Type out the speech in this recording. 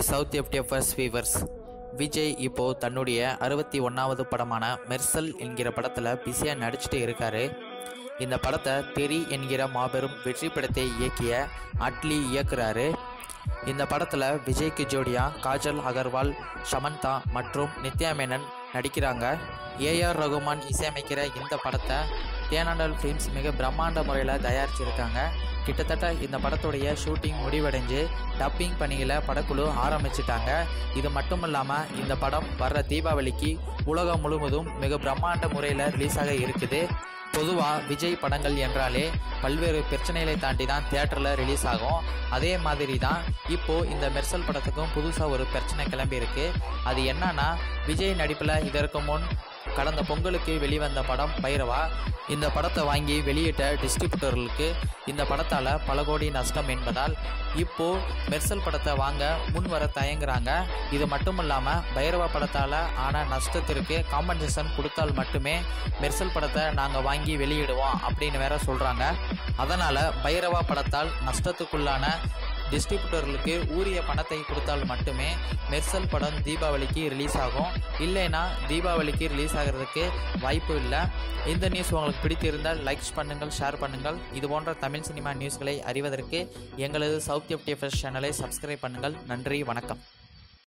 South FTFS weavers Vijay இப்போ தன்னுடைய அறுபத்தி ஒன்றாவது படமான மெர்சல் என்கிற படத்தில் பிஸியாக நடிச்சுட்டு இருக்காரு. இந்த படத்தை தெரி என்கிற மாபெரும் வெற்றி படத்தை இயக்கிய அட்லி இயக்குறாரு. இந்த படத்தில் விஜய்க்கு ஜோடியா காஜல் அகர்வால் ஷமந்தா மற்றும் நித்யா மேனன் நடிக்கிறாங்க ஏஆர் ரகுமான் இசையமைக்கிற இந்த படத்தை தேனாண்டல் ஃபிலிம்ஸ் மிக பிரம்மாண்ட முறையில் தயாரிச்சிருக்காங்க. கிட்டத்தட்ட இந்த படத்துடைய ஷூட்டிங் முடிவடைஞ்சு டப்பிங் பணிகளை படக்குழு ஆரம்பிச்சிட்டாங்க. இது மட்டும் இல்லாமல் இந்த படம் வர்ற தீபாவளிக்கு உலகம் முழுவதும் மிக பிரம்மாண்ட முறையில் ரிலீஸ் ஆக இருக்குது. பொதுவாக விஜய் படங்கள் என்றாலே பல்வேறு பிரச்சனைகளை தாண்டி தான் தியேட்டரில் ரிலீஸ் ஆகும். அதே மாதிரி தான் இப்போது இந்த மெர்சல் படத்துக்கும் புதுசாக ஒரு பிரச்சனை கிளம்பியிருக்கு. அது என்னன்னா விஜய் நடிப்பில் இதற்கு முன் கடந்த பொங்கலுக்கு வெளிவந்த படம் பைரவா. இந்த படத்தை வாங்கி வெளியிட்ட டிஸ்ட்ரிபியூட்டர்களுக்கு இந்த படத்தால் பல கோடி நஷ்டம் என்பதால் இப்போ மெர்சல் படத்தை வாங்க முன் வர தயங்குறாங்க. இது மட்டும் இல்லாமல் பைரவா படத்தால் ஆன நஷ்டத்திற்கு காம்பன்சேஷன் கொடுத்தால் மட்டுமே மெர்சல் படத்தை நாங்கள் வாங்கி வெளியிடுவோம் அப்படின்னு வேற சொல்கிறாங்க அதனால் பைரவா படத்தால் நஷ்டத்துக்குள்ளான டிஸ்ட்ரிபியூட்டர்களுக்கு ஊரிய பணத்தை கொடுத்தால் மட்டுமே மெர்சல் படம் தீபாவளிக்கு ரிலீஸ் ஆகும். இல்லைன்னா தீபாவளிக்கு ரிலீஸ் ஆகிறதுக்கு வாய்ப்பு இல்லை. இந்த நியூஸ் உங்களுக்கு பிடித்திருந்தால் லைக்ஸ் பண்ணுங்கள் ஷேர் பண்ணுங்கள். இது போன்ற தமிழ் சினிமா நியூஸ்களை அறிவதற்கு எங்களது சவுத் எஃப்டிஎஃப்எஸ் சேனலை சப்ஸ்கிரைப் பண்ணுங்கள். நன்றி வணக்கம்.